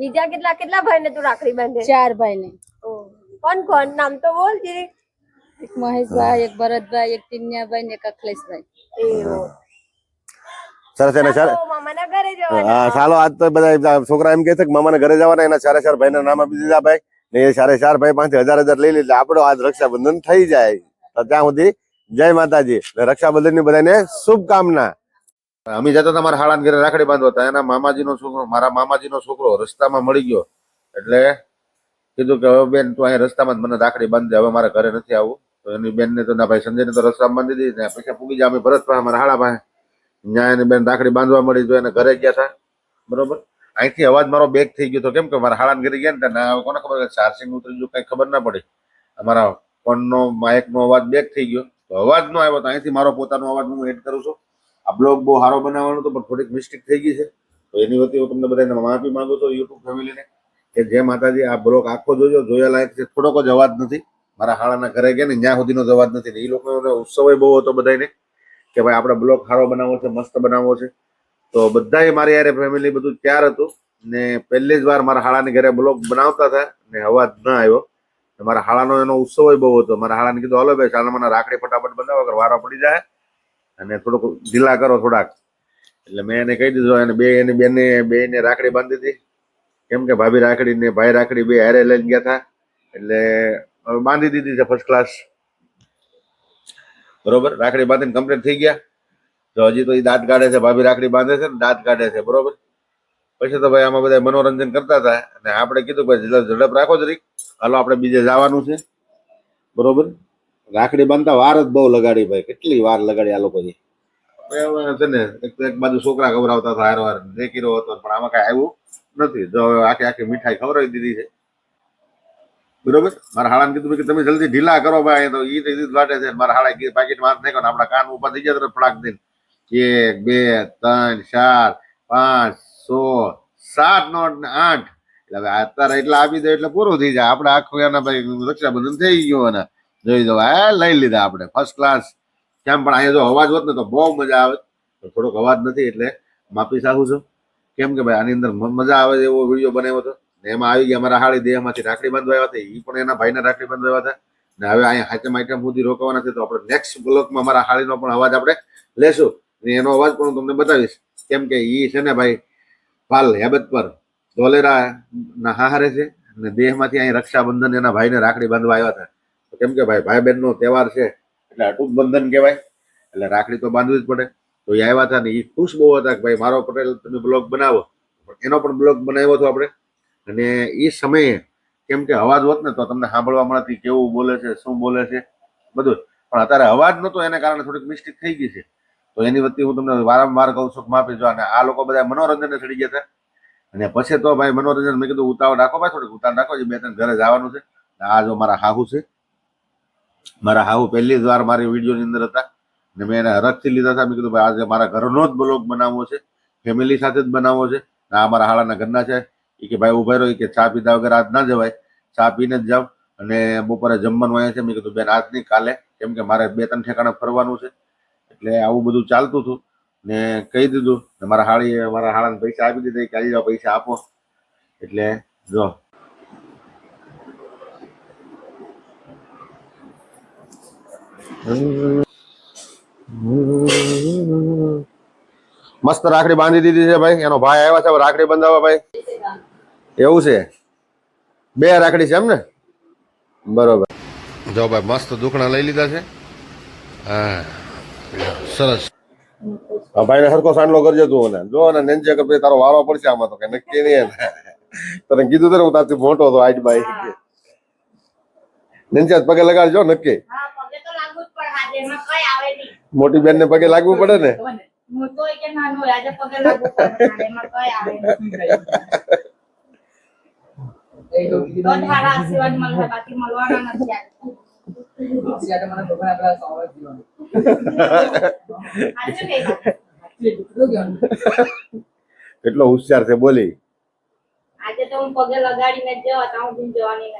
બીજા કેટલા કેટલા ભાઈ ને તું રાખડી બાંધે? ચાર ભાઈ ને કોણ કોણ? નામ તો બોલ જીરી. એક મહેશભાઈ એક ભરતભાઈ એક ટીનિયાભાઈ ને એક અખિલેશભાઈ. સરસ એને ચાર તો મામાના ઘરે જવાના. હા ચાલો આજ તો બધા છોકરા એમ કે છે કે મામાના ઘરે જવાના એના ચારે ચાર ભાઈના નામ આપી દીધા ભાઈ. ને એ ચારે ચાર ભાઈ પાંચ હજાર હજાર લઈ લીધા. આપણો આજ રક્ષાબંધન થઈ જાય. તો ત્યાં સુધી જય માતાજી. રક્ષાબંધનની બધાને શુભકામના. અમે જતા હતા, મારા હાળાના ઘરે રાખડી બાંધવા હતા. એના મામાજીનો છોકરો, મારા મામાજીનો છોકરો રસ્તામાં મળી ગયો. એટલે કીધું કે, હવે બેન, તું અહીંયા રસ્તામાં મને રાખડી બાંધી હવે મારા ઘરે નથી આવવું તો એની બેન ને તો, ના ભાઈ, સંજયને તો રસ્તામાં બાંધી દીધી ને પૈસા પૂગી જાય અમે ભરત પાસે મારા હાળા પાસે. ત્યાં એની બેન રાખડી બાંધવા મળી, તો એને ઘરે ગયા હતા બરોબર? અહીંથી અવાજ મારો બેક થઈ ગયો તો કેમ કે મારા હાળાના ઘરે ગયા ને ત્યાં કોને ખબર ચાર્જિંગ ઉતરી ગયું, કઈ ખબર ના પડી. અમારા ફોનનો, માઇકનો અવાજ બેક થઈ ગયો. તો અવાજ નો આવ્યો તો અહીંથી મારો પોતાનો અવાજ હું એડ કરું છું. આ બ્લોગ બહુ સારો બનાવવાનો હતો, પણ થોડીક મિસ્ટેક થઈ ગઈ છે. તો એની વતી હું તમને બધાને માફી માંગુ છું યુટ્યુબ ફેમિલીને, કે જે માતાજી આ બ્લોગ આખો જોજો, જોયા લાયક છે. થોડોક જ અવાજ નથી. મારા હાળાના ઘરે ગયા ને, ત્યાં સુધીનો જ અવાજ નથી. એ લોકોનો ઉત્સવ બહુ હતો બધાને કે ભાઈ આપણે બ્લોગ સારો બનાવવો છે, મસ્ત બનાવવો છે. તો બધાએ મારી યારે ફેમિલી બધું તૈયાર હતું ને પહેલી જ વાર મારા હાળાની ઘરે બ્લોગ બનાવતા હતા ને અવાજ ના આવ્યો. મારા હાળાનો એનો ઉત્સવ બહુ હતો. મારા હાળાને કીધું, હલો ભાઈ ચાલો મને રાખડી ફટાફટ બનાવો વારો પડી જાય અને થોડુંક ઢીલા કરો થોડાક. એટલે મેં એને કહી દીધું અને બે, એની બેને બે ને રાખડી બાંધી હતી કેમ કે ભાભી રાખડી ને ભાઈ રાખડી બે હારે લઈને ગયા હતા. એટલે બાંધી દીધી છે ફર્સ્ટ ક્લાસ બરોબર? રાખડી બાંધીને કમ્પ્લીટ થઈ ગયા. તો હજી તો એ દાંત કાઢે છે, ભાભી રાખડી બાંધે છે ને દાંત કાઢે છે, બરોબર? પછી તો ભાઈ આમાં બધા મનોરંજન કરતા હતા. અને આપણે કીધું, ભાઈ ઝડપ રાખો જરીક. હાલો, આપણે બીજે જવાનું છે. બરોબર? રાખડી બાંધતા વાર જ બહુ લગાડી ભાઈ. કેટલી વાર લગાડી આ લોકો છે ને, એક બાજુ છોકરા ખવડાવતા હતા હારવાર વાર દેખીરો હતો, પણ આમાં કઈ આવ્યું નથી. જો હવે આખી આખી મીઠાઈ ખવડાવી દીધી છે. બરોબર? મારા હાળાને કીધું કે તમે જલ્દી ઢીલા કરો ભાઈ તો ઈ તો ઈ જ વાટે છે. મારા હાળા પાકીટમાં નાખ્યો ને આપણા કાન ઉપર થઈ ગયા તો ફડાક દઈને. એક, બે, ત્રણ, ચાર, પાંચ, સો, સાત નો આઠ. એટલે હવે અત્યારે એટલા આપી દે એટલે પૂરું થઈ જાય. આપણે આખું એના ભાઈ રક્ષાબંધન થઈ ગયું અને જોઈ દો આ લઈ લીધા આપણે ફર્સ્ટ ક્લાસ કેમ પણ અહીંયા જો અવાજ હોત ને તો બહુ મજા આવે. તો થોડોક અવાજ નથી, એટલે માફી સાહુ છું. કેમ કે ભાઈ, આની અંદર મજા આવે એવો વીડિયો બનાવ્યો હતો એમાં આવી ગયા અમારા હાળી દેહમાંથી રાખડી બાંધવા આવ્યા હતા. એ પણ એના ભાઈને રાખડી બાંધવા હતા. ને હવે અહીંયા હાચમ આઈટમ સુધી રોકવાના છે, તો આપણે નેક્સ્ટ બ્લોકમાં મારા હાળીનો પણ અવાજ આપણે લેશું. ને એનો અવાજ પણ હું તમને બતાવીશ. કેમ કે એ છે ને ભાઈ, પાલ હેબત પર ધોલેરા ના હારે છે. અને દેહમાંથી અહીં રક્ષાબંધન એના ભાઈને રાખડી બાંધવા આવ્યા હતા. કેમ કે ભાઈ ભાઈ બહેનનો તહેવાર છે, એટલે અટૂટ બંધન કહેવાય. એટલે રાખડી તો બાંધવી જ પડે. તો એ આવ્યા હતા ને એ ખુશ બહુ હતા કે ભાઈ, મારો પટેલ, તમે બ્લોગ બનાવો. એનો પણ બ્લોગ બનાવ્યો હતો આપણે. અને એ સમયે કેમ કે અવાજ હોત ને તો તમને સાંભળવા મળતી કેવું બોલે છે, શું બોલે છે, બધું. પણ અત્યારે અવાજ નહોતો, એને કારણે થોડીક મિસ્ટેક થઈ ગઈ છે. તો એની વચ્ચે હું તમને વારંવાર કહું છું કે માફી જો, અને આ લોકો બધા મનોરંજન ચડી ગયા હતા. અને પછી તો ભાઈ મનોરંજન મેં કીધું, ઉતાવળ રાખો ભાઈ, થોડીક ઉતાવળ રાખો જે બે ત્રણ ઘરે જવાનું છે. આ જો મારા હાહુ છે મારા હાહુ પહેલી જ વાર મારી વિડીયોની અંદર હતા ને મેં એને હરખથી લીધા હતા. મેં કીધું, ભાઈ, આજે મારા ઘરનો જ બ્લોગ બનાવવો છે, ફેમિલી સાથે જ બનાવવો છે આ મારા હાળાના ઘરના છે. એ કે, ભાઈ ઊભા રહ્યો કે, ચા પીધા વગર આજ ના જવાય, ચા પીને જ જાવ અને બપોરે જમવાનું અહીંયા છે. મેં કીધું, બેન, આજ નહીં, કાલે. કેમ કે મારે બે ત્રણ ઠેકાણે ફરવાનું છે, એટલે આવું બધું ચાલતું હતું ને કહી દીધું મારા હાળીએ, મારા હાળાને પૈસા આપી દીધા. કે આજે પૈસા આપો. એટલે જો મસ્ત રાખડી બાંધી દીધી છે ભાઈ. એનો ભાઈ આવ્યા છે રાખડી બંધાવવા ભાઈ. એવું છે? બે રાખડી છે એમ ને? બરોબર. જો ભાઈ મસ્ત દુખણા લઈ લીધા છે. હા. સરસ. હા ભાઈને સરખો સાંડલો કરજે તું અને જો અને નેન્જે કે ભાઈ તારો વારો પડશે આમાં તો કે નક્કી નહીં. તને કીધું તને હું તારથી મોટો હતો હાઈટ બાઈ નેન્જે પગે લગાડજો નક્કી. મોટી બેન ને? પગે લાગવું પડે ને કેટલો હોશિયાર છે બોલી. આજે તો હું પગે લગાડીને જવા ત્યાં હું. જવાની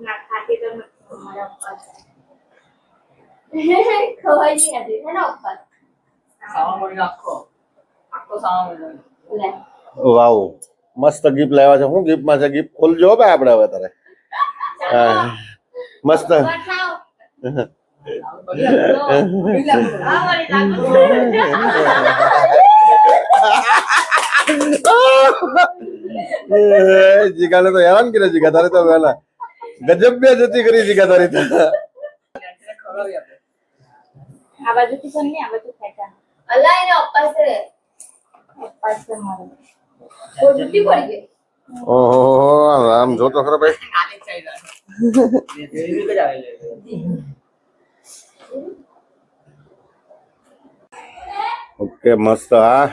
ના ખાતી તો નથી. ખવાય નહીં આજે છે ને ઉપવાસ લે વાવ. મસ્ત ગિફ્ટ લાવ્યા છે. શું ગિફ્ટમાં છે? ગિફ્ટ ખોલજો ભાઈ આપણે હવે તારે. મસ્ત. જીગાને તો હેરાન કરે જીગા. તારે તો વહેલા ગજબ બે જતી કરી જીગા તારી તો. આ બાજુથી કોણ નહીં, આ બાજુ ખેંચા. અલા એને અપ્પા છે અપ્પા છે મારો. બહુ જુઠ્ઠી પડી ગઈ ઓહો આમ જો તો ખરો ભાઈ ઓકે મસ્ત હા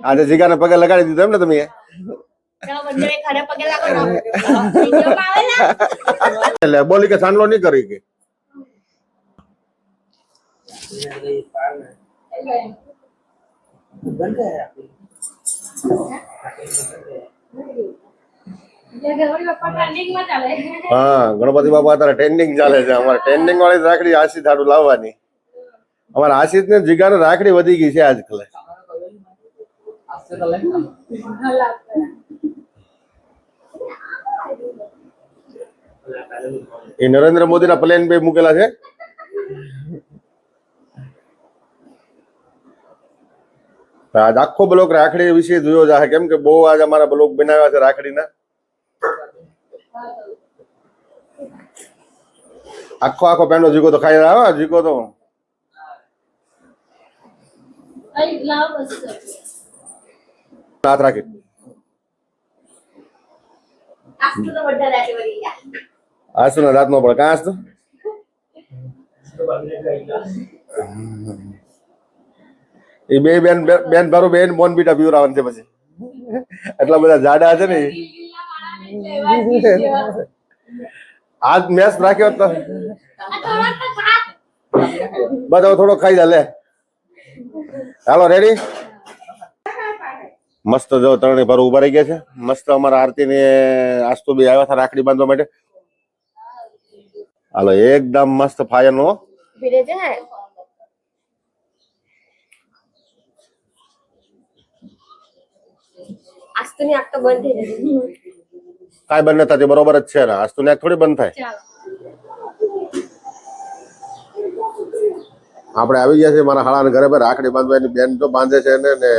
આજે જીગાને પગે લગાડી દીધો એમ ને તમે ચાલો બંને ખડે પગે લાગો ને. વિડીયોમાં આવે ને? એટલે બોલી કે સાંડલો નહીં કરી કે ગણપતિ બાપ્પા trending માં ચાલે. હા, ગણપતિ બાપા અત્યારે ટ્રેન્ડિંગ ચાલે છે. અમારે ટ્રેન્ડિંગ વાળી રાખડી આશી થાડું લાવવાની. અમારે આશીષ ને જીગાને રાખડી વધી ગઈ છે આજકાલ એ નરેન્દ્ર મોદીના પ્લેન બે મૂકેલા છે. આજ આખો બ્લોક રાખડી વિશે જોયો છે કેમ કે બહુ આજ અમારા બ્લોક બનાવ્યા છે રાખડીના. આખો આખો પેનો જીકો તો ખાઈ આવે જીકો તો. હાથ રાખી. તો. આસુ ના રાત નો પણ કાંસ આસુ એ બે બેન બેન ભારું બેન બોન બીટા પીવરાવાનું છે પછી. એટલા બધા જાડા છે ને આજ મેચ રાખ્યો તો. બધા થોડો ખાઈ જા, લે. હાલો રેડી મસ્ત જો ત્રણેય ભારું ઊભા રહી ગયા છે. મસ્ત અમારા આરતી ને આસ્તુ બી આવ્યા હતા રાખડી બાંધવા માટે. હાલો, એકદમ મસ્ત ફાયર નો ભીડે છે હે આસ્તુની આંખ તો બંધ થઈ જશે કાંઈ બંધ નથી બરોબર જ છે ને? આસ્તુ ને થોડી બંધ થાય. આપણે આવી ગયા છે મારા હાળાના ઘરે પર રાખડી બાંધવાની બેન તો બાંધે છે ને ને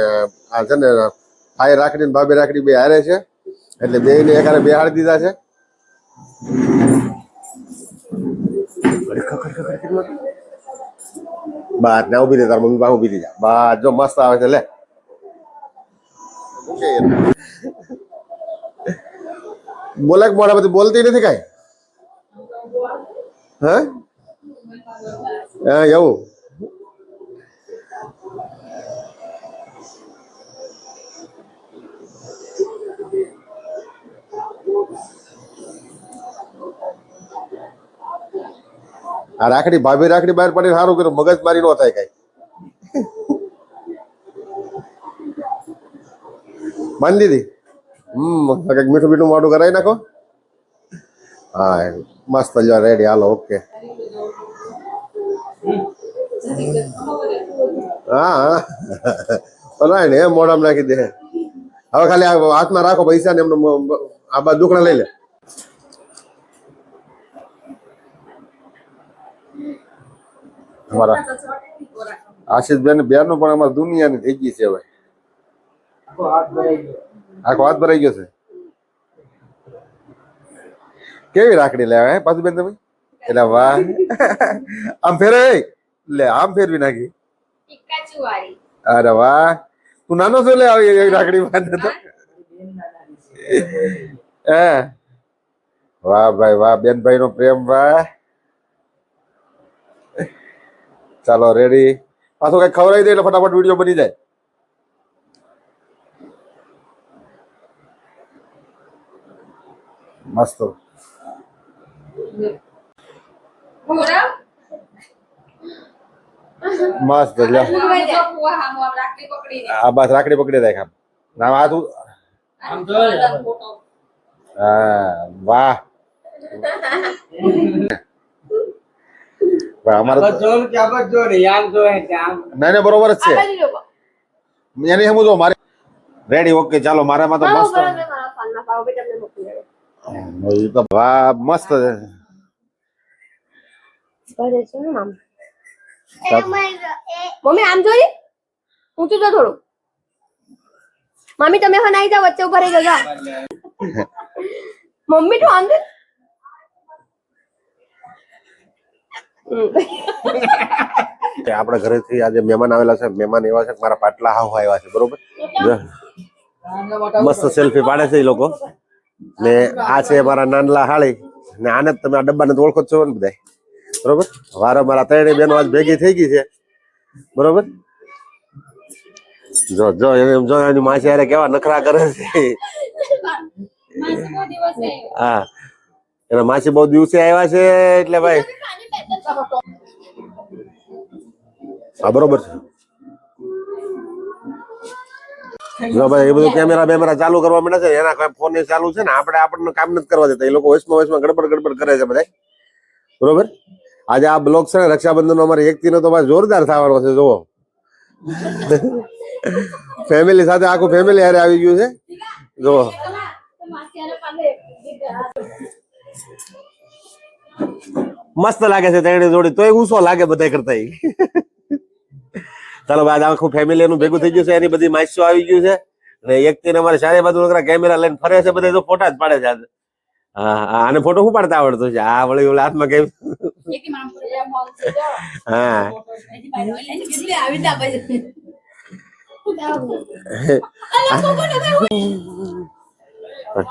આ છે ને ભાઈ રાખડી ને ભાભી રાખડી બે હારે છે એટલે બે ને એકારે બેહાડી દીધા છે. બાદ ને ઊભી રહે તાર મમ્મી પાસે ઊભી રહી જા. બાદ જો મસ્ત આવે છે લે. બોલે મોડા બધી બોલતી નથી કાંઈ? હા? હા, એવું. આ રાખડી, ભાભી રાખડી બહાર પડીને સારું કર્યું. મગજ મારી નો થાય કઈ. બાંધી દીધી હમ મીઠું મીઠું મોઢું કરાવી નાખો. હા મસ્ત જો રેડી હાલો ઓકે હા પલાય ને મોઢામાં નાખી દે. હવે ખાલી હાથમાં રાખો પૈસા ને એમનો આ બાદ દુખણા લઈ લે. અમારા આશીષબેન બેન પણ અમારે દુનિયાની થઈ ગઈ છે હવે. આખો હાથ ભરાઈ ગયો છે. કેવી રાખડી લે હે પાછું બેન તમે? એટલે વાહ. આમ ફેરે લે આમ ફેરવી નાખી. અરે વાહ. તું નાનો છો લે આવી રાખડી બાંધે તો? હે. વાહ ભાઈ વાહ બેન ભાઈ નો પ્રેમ વાહ. ચાલો રેડી પાછો કઈ ખવડાવી દે એટલે ફટાફટ વીડિયો બની જાય. મસ્ત પૂરા? મસ્ત લ્યો પૂરા જો પૂરા હામું આમ રાખડી પકડીને. આ બસ રાખડી પકડી રાખ આમ ના આ તું આમ જોરદાર ફોટો. હા વાહ ભાઈ અમારે તો- જોર કે આબત જોર આમ જોવે કે આમ નહીં નહીં બરોબર જ આ છે બાજુ જોવો. એની સમજો મારે રેડી ઓકે ચાલો મારામાં તો મારો મસ્ત બરાબર મારા ફોનમાં પાવભાજી તમને મોકલી દેજો. એ તો વાહ મસ્ત છે છે મમ્મી, આમ જોઈ? ઊંચું જો થોડું. મમ્મી, તમે હનાઈ જાવ વચ્ચે ઊભા રહી જજો મમ્મી, તો આમ આપણા ઘરેથી આજે મહેમાન આવેલા છે. મહેમાન એવા છે મારા પાટલા હાવ આવ્યા છે, બરોબર? મસ્ત સેલ્ફી પાડે છે એ લોકો. ને આ છે મારા નાનલા હાળી. ને આને તમે આ ડબ્બાને ઓળખો છો ને બધા બરોબર? વારો મારા ત્રણેય બેનો આજ ભેગી થઈ ગઈ છે. બરોબર? જો જો એમ જો એની માસી યારે કેવા નખરા કરે છે. હા. એના માસી બહુ દિવસે આવ્યા છે એટલે ભાઈ. હા બરોબર છે. જો ભાઈ એ બધું કેમેરા બેમેરા ચાલુ કરવા માંડે છે એના કોઈ ફોન ચાલુ છે ને આપણે આપણને કામ નથી કરવા દેતા. એ લોકો વોઇસમાં વોઇસમાં ગડબડ ગડબડ કરે છે બધા બરોબર? આજે આ બ્લોગ છે ને રક્ષાબંધન નો અમારી એકતી નો તો ભાઈ જોરદાર થવાનો છે જોવો ફેમિલી સાથે આખું ફેમિલી હારે આવી ગયું છે. જોવો મસ્ત લાગે છે તેની જોડી. તોય ઉસો લાગે બધા કરતા ઈ. ચાલો ભાઈ આખું ફેમિલી એનું ભેગું થઈ ગયું છે એની બધી માહિતી આવી ગયું છે. ને એક થી અમારે ચારે બાજુ નકરા કેમેરા લઈને ફરે છે બધા તો ફોટા જ પાડે છે આજે. હા અને આને ફોટો શું પાડતા આવડતું છે? આ વળી ઓલા હાથમાં કેમ હા.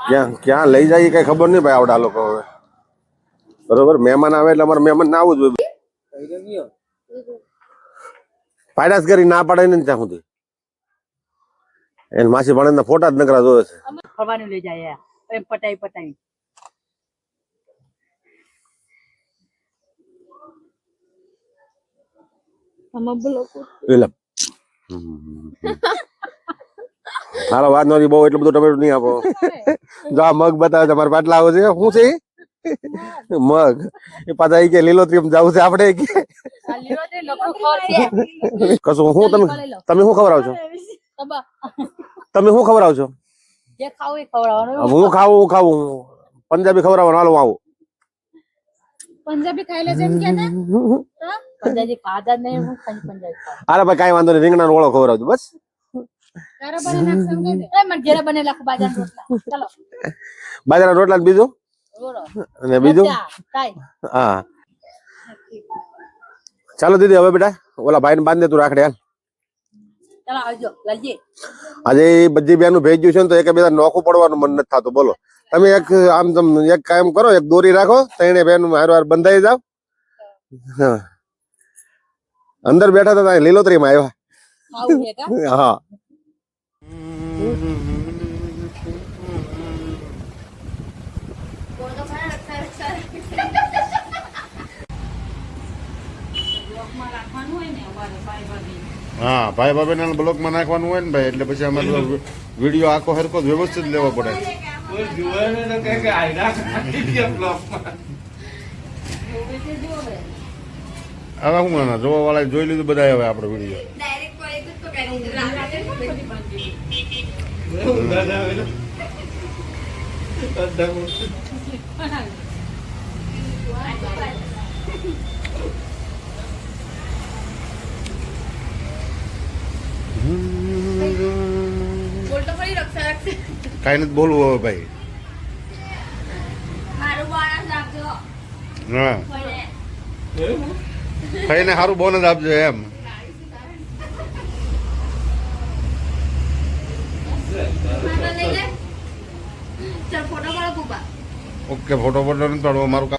ક્યાં ક્યાં લઈ જાય કઈ ખબર નહીં ભાઈ આવડા લોકો હવે. બરોબર મહેમાન આવે એટલે અમારે મહેમાન ના આવવું જોઈએ. પાયડાસ કરી ના પાડે ને ત્યાં સુધી. એને માસી ભણે ફોટા જ નકરા જોવે છે. ફરવાનું લઈ જાય એમ. પટાઈ પટાઈ. હાલો વાત નથી બહુ એટલું બધું ટમેટું નહીં આપો. જો આ મગ બતાવે તમારે પાટલા આવો છે શું છે મગ. એ પાછા એ કે લીલોતરી જવું છે આપણે કે. કશું હું તમે તમે શું ખવડાવ છો? તમે શું ખવડાવ છો? હું ખાવું હું ખાવું. પંજાબી ખવડાવવાનું હાલો આવું. પંજાબી ખાઈ ખાધા નહીં હું પંજાબી અરે ભાઈ કાંઈ વાંધો નહીં રીંગણા ઓળો ખવડાવજો બસ. બાજરાના રોટલા. બીજું? અને બીજું? હા. ચાલો દીદી હવે બેટા ઓલા ભાઈને બાંધ બાંધે તું રાખડે હાલ. આજે બધી બેનું ભેજ્યું છે ને તો એક બે નોખું પડવાનું મન નથી થતું બોલો. તમે એક આમ તમ એક કામ કરો એક દોરી રાખો ત્રણે બેન હાર વાર બંધાઈ જાવ હા. અંદર બેઠા હતા લીલોતરીમાં આવ્યા. હા. હા ભાઈ ભાભી ના બ્લોકમાં નાખવાનું હોય ને ભાઈ એટલે પછી અમારે વીડિયો આખો હરકો વ્યવસ્થિત લેવો પડે. હવે હું ના જોવા વાળા જોઈ લીધું બધા હવે આપણો વીડિયો કાંઈ નથી બોલવું હવે ભાઈ. હા. ખાઈને સારું બોનસ આપજો એમ. ઓકે ફોટો ફોટો નથી પાડવો મારું કામ